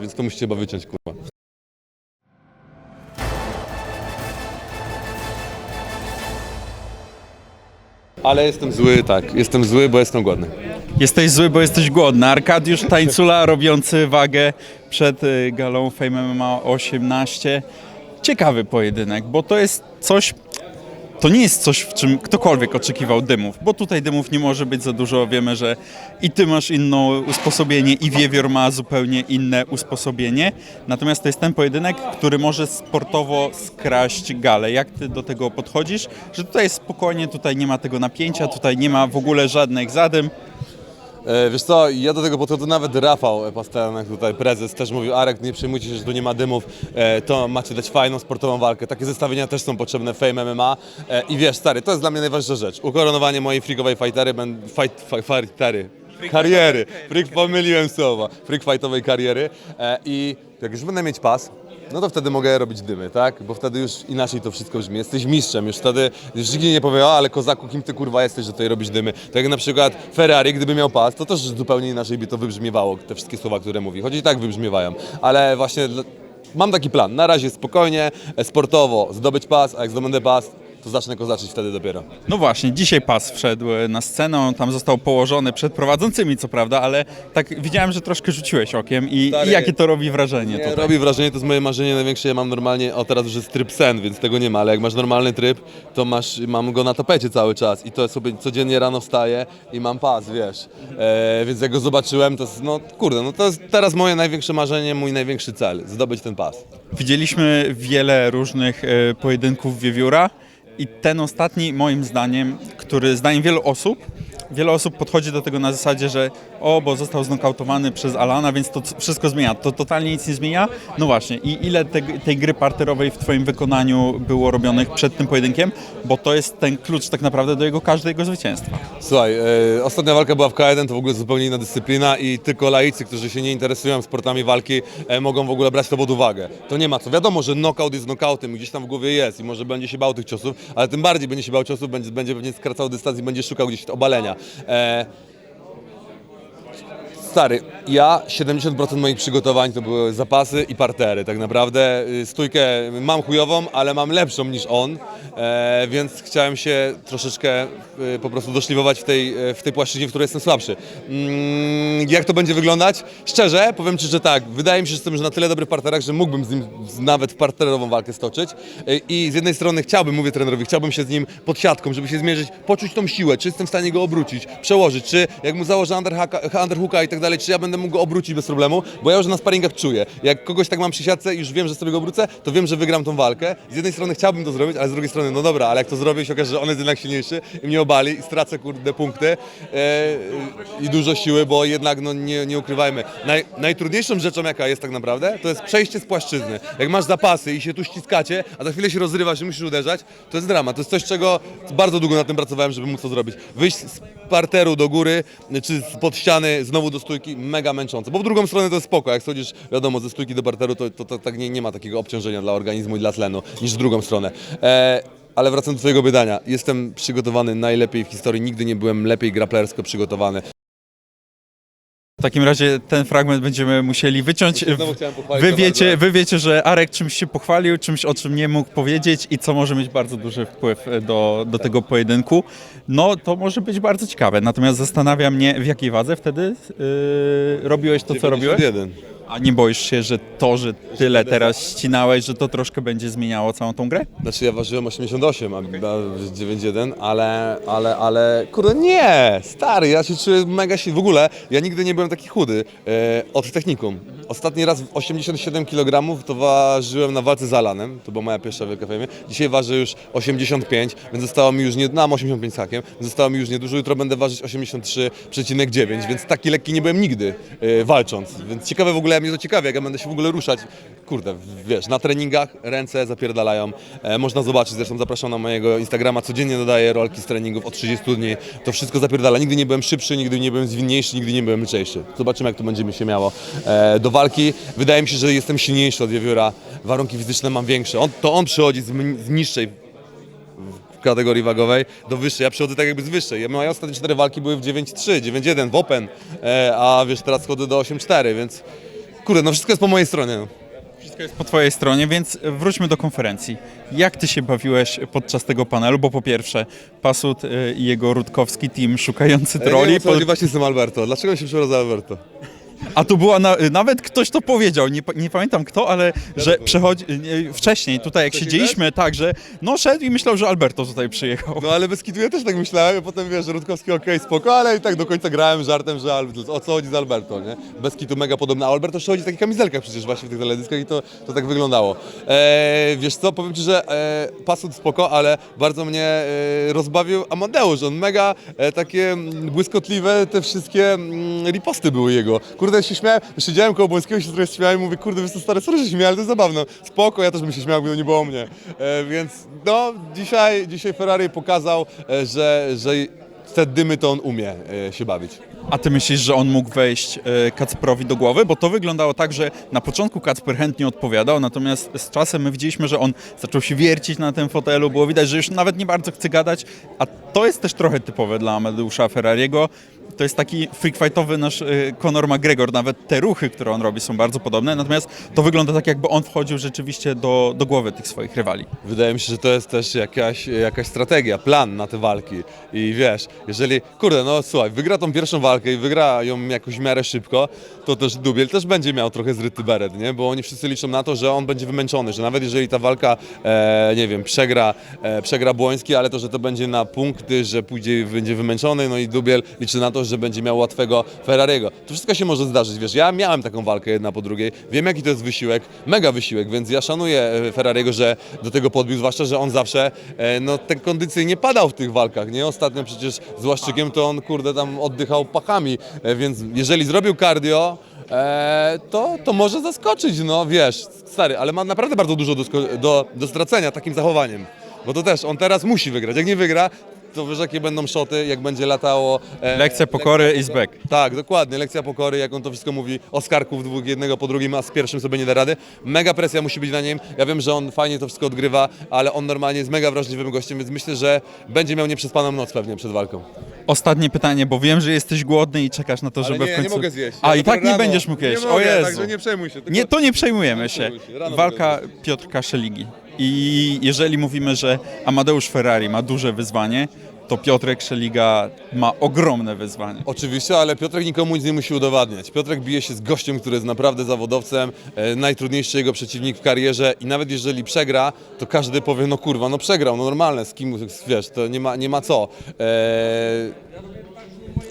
więc to musicie chyba wyciąć, kurwa. Ale jestem zły, tak. Jestem zły, bo jestem głodny. Jesteś zły, bo jesteś głodny. Arkadiusz Tańcula robiący wagę przed y, galą Fame MMA 18. Ciekawy pojedynek, bo to jest coś, to nie jest coś, w czym ktokolwiek oczekiwał dymów, bo tutaj dymów nie może być za dużo. Wiemy, że i ty masz inne usposobienie, i Wiewiór ma zupełnie inne usposobienie. Natomiast to jest ten pojedynek, który może sportowo skraść galę. Jak ty do tego podchodzisz? Że tutaj jest spokojnie, tutaj nie ma tego napięcia, tutaj nie ma w ogóle żadnych zadym. E, wiesz co, ja do tego podchodzę, nawet Rafał Pasternak, tutaj prezes, też mówił, Arek, nie przejmujcie się, że tu nie ma dymów, e, to macie dać fajną sportową walkę. Takie zestawienia też są potrzebne w Fame MMA e, i wiesz, stary, to jest dla mnie najważniejsza rzecz. Ukoronowanie mojej freakowej fightery, fight, fightery, kariery, freak, pomyliłem słowa, freak fightowej kariery e, i jak już będę mieć pas, no to wtedy mogę robić dymy, tak? Bo wtedy już inaczej to wszystko brzmi. Jesteś mistrzem, już wtedy już nikt nie powie, o, ale kozaku, kim ty kurwa jesteś, że tutaj robisz dymy. Tak jak na przykład Ferrari, gdyby miał pas, to też zupełnie inaczej by to wybrzmiewało, te wszystkie słowa, które mówi. Choć i tak wybrzmiewają, ale właśnie mam taki plan. Na razie spokojnie, e, sportowo zdobyć pas, a jak zdobędę pas, to zacznę kozaczyć wtedy dopiero. No właśnie, dzisiaj pas wszedł na scenę, on tam został położony przed prowadzącymi, co prawda, ale tak widziałem, że troszkę rzuciłeś okiem i, Stary, i jakie to robi wrażenie Nie, tutaj. robi wrażenie, to jest moje marzenie największe. Ja mam normalnie, o teraz już jest tryb sen, więc tego nie ma, ale jak masz normalny tryb, to masz, mam go na tapecie cały czas i to sobie codziennie rano wstaję i mam pas, wiesz. E, więc jak go zobaczyłem, to jest, no kurde, no to jest teraz moje największe marzenie, mój największy cel, zdobyć ten pas. Widzieliśmy wiele różnych e, pojedynków wiewióra i ten ostatni, moim zdaniem, który zdaniem wielu osób, wiele osób podchodzi do tego na zasadzie, że o, bo został znokautowany przez Alana, więc to wszystko zmienia. To totalnie nic nie zmienia. No właśnie, i ile te, tej gry parterowej w Twoim wykonaniu było robionych przed tym pojedynkiem, bo to jest ten klucz tak naprawdę do jego każdego zwycięstwa. Słuchaj, e, ostatnia walka była w K1, to w ogóle zupełnie inna dyscyplina i tylko laicy, którzy się nie interesują sportami walki, e, mogą w ogóle brać to pod uwagę. To nie ma co. Wiadomo, że knockout jest knockoutem gdzieś tam w głowie jest i może będzie się bał tych ciosów, ale tym bardziej będzie się bał ciosów, będzie, będzie pewnie skracał dystans i będzie szukał gdzieś obalenia. Uh, Stary, ja 70% moich przygotowań to były zapasy i partery. Tak naprawdę y, stójkę mam chujową, ale mam lepszą niż on, e, więc chciałem się troszeczkę e, po prostu doszlifować w tej, w tej płaszczyźnie, w której jestem słabszy. Mm, jak to będzie wyglądać? Szczerze, powiem Ci, że tak, wydaje mi się, że jestem na tyle dobry w parterach, że mógłbym z nim nawet parterową walkę stoczyć E, i z jednej strony chciałbym, mówię trenerowi, chciałbym się z nim pod siatką, żeby się zmierzyć, poczuć tą siłę, czy jestem w stanie go obrócić, przełożyć, czy jak mu założę underhooka, underhooka i tak dalej, czy ja będę mógł go obrócić bez problemu, bo ja już na sparingach czuję. Jak kogoś tak mam przy siatce i już wiem, że sobie go obrócę, to wiem, że wygram tą walkę. Z jednej strony chciałbym to zrobić, ale z drugiej strony, no dobra, ale jak to zrobię i się okaże, że on jest jednak silniejszy i mnie obali i stracę kurde punkty e, i dużo siły, bo jednak, no nie, nie ukrywajmy, naj, najtrudniejszą rzeczą jaka jest tak naprawdę, to jest przejście z płaszczyzny. Jak masz zapasy i się tu ściskacie, a za chwilę się rozrywasz i musisz uderzać, to jest drama. To jest coś, czego bardzo długo na tym pracowałem, żeby móc to zrobić. Wyjść z parteru do góry, czy pod ściany, znowu do stójki, mega męczące. Bo w drugą stronę to jest spoko. Jak schodzisz, wiadomo, ze stójki do parteru, to, to, to tak nie, nie ma takiego obciążenia dla organizmu i dla tlenu, niż w drugą stronę. E, ale wracając do Twojego pytania, jestem przygotowany najlepiej w historii. Nigdy nie byłem lepiej graplersko przygotowany. W takim razie ten fragment będziemy musieli wyciąć. Znowu chciałem pochwalić Wy wiecie, wy wiecie, że Arek czymś się pochwalił, czymś o czym nie mógł powiedzieć i co może mieć bardzo duży wpływ e, do, do tego pojedynku. No to może być bardzo ciekawe. Natomiast zastanawia mnie, w jakiej wadze wtedy yy, robiłeś to, co robiłeś? 91. A nie boisz się, że to, że tyle teraz ścinałeś, że to troszkę będzie zmieniało całą tą grę? Znaczy ja ważyłem 88, a a 91, ale, ale, ale, kurde nie, stary, ja się czuję mega silny. W ogóle ja nigdy nie byłem taki chudy e, od technikum. Ostatni raz w 87 kg to ważyłem na walce z Alanem, to była moja pierwsza wielka fejmie. Dzisiaj ważę już 85, więc zostało mi już nie, no mam 85 z hakiem, zostało mi już niedużo, jutro będę ważyć 83,9, więc taki lekki nie byłem nigdy e, walcząc. Więc ciekawe w ogóle, mnie to ciekawi, jak ja będę się w ogóle ruszać. Kurde, wiesz, na treningach ręce zapierdalają. E, można zobaczyć, zresztą zapraszam na mojego Instagrama, codziennie dodaję rolki z treningów od 30 dni. To wszystko zapierdala. Nigdy nie byłem szybszy, nigdy nie byłem zwinniejszy, nigdy nie byłem lżejszy. Zobaczymy, jak to będzie mi się miało e, do walki. Wydaje mi się, że jestem silniejszy od wiewióra. Warunki fizyczne mam większe. On, to on przychodzi z, z niższej kategorii wagowej do wyższej. Ja przychodzę tak jakby z wyższej. Ja moje ostatnie cztery walki były w 9.3, 9.1 w Open, e, a wiesz, teraz chodzę do 8.4, więc kurde, no wszystko jest po mojej stronie. No. Wszystko jest po twojej stronie, więc wróćmy do konferencji. Jak ty się bawiłeś podczas tego panelu? Bo po pierwsze, Pasut y, i jego rutkowski team szukający Ja nie troli, wiem, co chodzi właśnie z tym Alberto. Dlaczego się przebrał za Alberto? A tu była na, nawet ktoś to powiedział, nie, pa- nie pamiętam kto, ale że przechodzi, nie, wcześniej tutaj jak siedzieliśmy, tak, że no szedł i myślał, że Alberto tutaj przyjechał. No ale bez kitu ja też tak myślałem, a potem wiesz, że Rutkowski okej, spoko, ale i tak do końca grałem żartem, że o co chodzi z Alberto, nie? Bez kitu mega podobna. A Alberto jeszcze chodzi w takich kamizelkach przecież właśnie w tych teledyskach i to, to tak wyglądało. E, wiesz co, powiem Ci, że e, pasut spoko, ale bardzo mnie e, rozbawił Amadeusz. On mega e, takie mm, błyskotliwe, te wszystkie mm, riposty były jego. Kurde, ja się śmiałem, siedziałem koło Błońskiego, się trochę śmiałem i mówię, kurde, wiesz stary, sorry, że się śmiałem, ale to jest zabawne. Spoko, ja też bym się śmiał, gdyby nie było mnie. E, więc no, dzisiaj, dzisiaj Ferrari pokazał, e, że, że te dymy to on umie e, się bawić. A ty myślisz, że on mógł wejść e, Kacperowi do głowy? Bo to wyglądało tak, że na początku Kacper chętnie odpowiadał, natomiast z czasem my widzieliśmy, że on zaczął się wiercić na tym fotelu, było widać, że już nawet nie bardzo chce gadać, a to jest też trochę typowe dla Amadeusza Ferrariego. To jest taki freak fightowy nasz e, Conor McGregor, nawet te ruchy, które on robi są bardzo podobne, natomiast to wygląda tak, jakby on wchodził rzeczywiście do, do głowy tych swoich rywali. Wydaje mi się, że to jest też jakaś, jakaś strategia, plan na te walki. I wiesz, jeżeli, kurde, no słuchaj, wygra tą pierwszą walkę i wygra ją jakoś w miarę szybko, to też Dubiel też będzie miał trochę zryty beret, nie? Bo oni wszyscy liczą na to, że on będzie wymęczony, że nawet jeżeli ta walka, e, nie wiem, przegra, e, przegra Błoński, ale to, że to będzie na punkty, że pójdzie, będzie wymęczony, no i Dubiel liczy na to, że będzie miał łatwego Ferrariego. To wszystko się może zdarzyć, wiesz, ja miałem taką walkę jedna po drugiej, wiem jaki to jest wysiłek, mega wysiłek, więc ja szanuję e, Ferrariego, że do tego podbił, zwłaszcza, że on zawsze, e, no ten kondycyjnie padał w tych walkach, nie? Ostatnio przecież z Łaszczykiem to on, kurde, tam oddychał pachami, e, więc jeżeli zrobił cardio, to, to może zaskoczyć, no wiesz, stary, ale ma naprawdę bardzo dużo do, do, do stracenia takim zachowaniem, bo to też, on teraz musi wygrać, jak nie wygra, to wiesz jakie będą szoty, jak będzie latało... E, Lekcja pokory is back. tak, dokładnie. Lekcja pokory, jak on to wszystko mówi, Oskarków dwóch, jednego po drugim, a z pierwszym sobie nie da rady. Mega presja musi być na nim. Ja wiem, że on fajnie to wszystko odgrywa, ale on normalnie jest mega wrażliwym gościem, więc myślę, że będzie miał nieprzespaną noc pewnie przed walką. Ostatnie pytanie, bo wiem, że jesteś głodny i czekasz na to, żeby w końcu... A i tak nie będziesz mógł jeść, o Jezu. przejmuj się. Nie, to nie przejmujemy się. przejmuj się, rano Walka Piotrka Szeligi. I jeżeli mówimy, że Amadeusz Ferrari ma duże wyzwanie, to Piotrek Szeliga ma ogromne wyzwanie. Oczywiście, ale Piotrek nikomu nic nie musi udowadniać. Piotrek bije się z gościem, który jest naprawdę zawodowcem, e, najtrudniejszy jego przeciwnik w karierze i nawet jeżeli przegra, to każdy powie, no kurwa, no przegrał, no normalne, z kim, wiesz, to nie ma, nie ma co. E,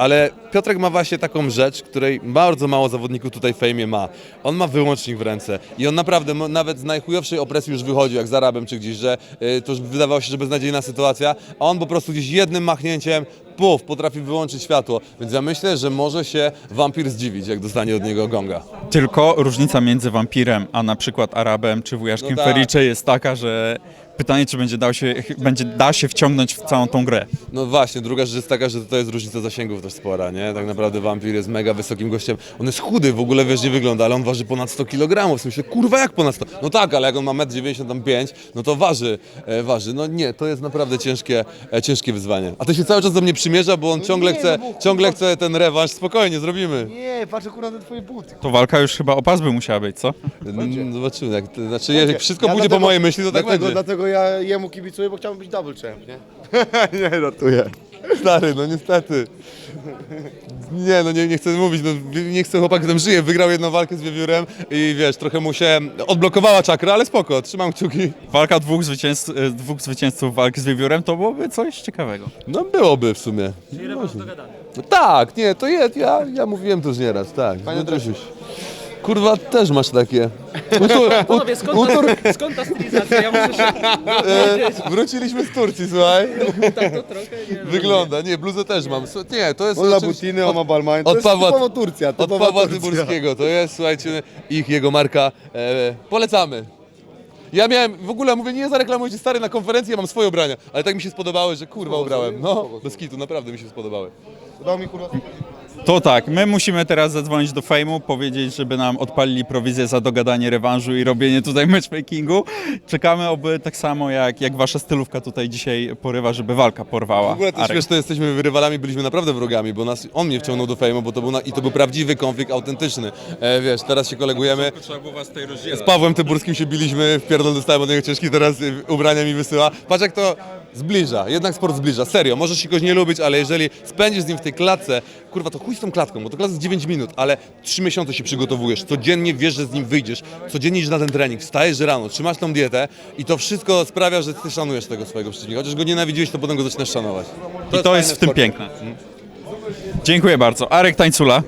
ale Piotrek ma właśnie taką rzecz, której bardzo mało zawodników tutaj w fejmie ma. On ma wyłącznik w ręce i on naprawdę nawet z najchujowszej opresji już wychodził, jak z Arabem czy gdzieś, że y, to już wydawało się, że beznadziejna sytuacja, a on po prostu gdzieś jednym machnięciem, puf, potrafi wyłączyć światło. Więc ja myślę, że może się wampir zdziwić, jak dostanie od niego gonga. Tylko różnica między wampirem, a na przykład Arabem czy wujaszkiem No tak. Fericze jest taka, że pytanie, czy będzie, dał się, będzie da się wciągnąć w całą tą grę. No właśnie, druga rzecz jest taka, że to jest różnica zasięgów też spora, nie? Tak naprawdę wampir jest mega wysokim gościem. On jest chudy, w ogóle wiesz, nie wygląda, ale on waży ponad 100 kg. W sensie, kurwa, jak ponad 100? No tak, ale jak on ma 1,95 m, no to waży, e, waży. No nie, to jest naprawdę ciężkie, e, ciężkie wyzwanie. A to się cały czas do mnie przymierza, bo on ciągle nie, chce, no bo- ciągle chce ten rewanż. Spokojnie, zrobimy. Nie, patrzę kurwa na twoje buty. To walka już chyba o pas by musiała być, co? Mm, Zobaczymy. Jak, to, znaczy, jak wszystko Ja pójdzie po dlatego- mojej myśli, to tak dlatego, będzie. Dlatego ja jemu kibicuję, bo chciałbym być double champ, nie? nie, żartuję. Stary, no niestety. Nie, no nie, nie chcę mówić, no nie chcę chłopak, tam żyje, wygrał jedną walkę z wiewiórem i wiesz, trochę mu się odblokowała czakra, ale spoko, trzymam kciuki. Walka dwóch zwycięzców, e, dwóch zwycięzców walki z wiewiórem to byłoby coś ciekawego. No byłoby w sumie. Czyli rewanż dogadany. No, tak, nie, to jest, ja, ja mówiłem to już nieraz, tak. Panie Dreszuś. Kurwa, też masz takie. Utu, Panowie, skąd, ta, skąd ta stylizacja? Ja muszę się e, wróciliśmy z Turcji, słuchaj. tak to trochę nie Wygląda, nie, bluzę też mam. Nie, to jest On oczywiście- butiny, on ma balmain. od To jest Pawła- typowo Turcja, Od typowa Pawła Turcja. Tyburskiego, to jest, słuchajcie, ich, jego marka. E, polecamy. Ja miałem, w ogóle mówię, nie zareklamujcie stary na konferencji, ja mam swoje ubrania, ale tak mi się spodobały, że kurwa ubrałem. No, bez kitu, naprawdę mi się spodobały. Dał mi kurwa To tak, my musimy teraz zadzwonić do Fejmu, powiedzieć, żeby nam odpalili prowizję za dogadanie rewanżu i robienie tutaj matchmakingu. Czekamy, oby tak samo jak, jak wasza stylówka tutaj dzisiaj porywa, żeby walka porwała. W ogóle Arek. wiesz, to jesteśmy rywalami, byliśmy naprawdę wrogami, bo nas, on mnie wciągnął do fejmu, bo to był na, i to był prawdziwy konflikt, autentyczny. E, wiesz, teraz się kolegujemy. Trzeba było was tutaj Z rozdzielać. Pawłem Tyburskim się biliśmy, w pierdol dostałem od niego ciężki, teraz y, ubrania mi wysyła. Patrz jak to zbliża, jednak sport zbliża, serio. Możesz się kogoś nie lubić, ale jeżeli spędzisz z nim w tej klatce, kurwa to chuj z tą klatką, bo to klatka jest 9 minut, ale 3 miesiące się przygotowujesz, codziennie wiesz, że z nim wyjdziesz, codziennie idziesz na ten trening, wstajesz rano, trzymasz tą dietę i to wszystko sprawia, że ty szanujesz tego swojego przeciwnika. Chociaż go nienawidziłeś, to potem go zaczynasz szanować. I to jest w tym piękne. Dziękuję bardzo. Arek Tańcula.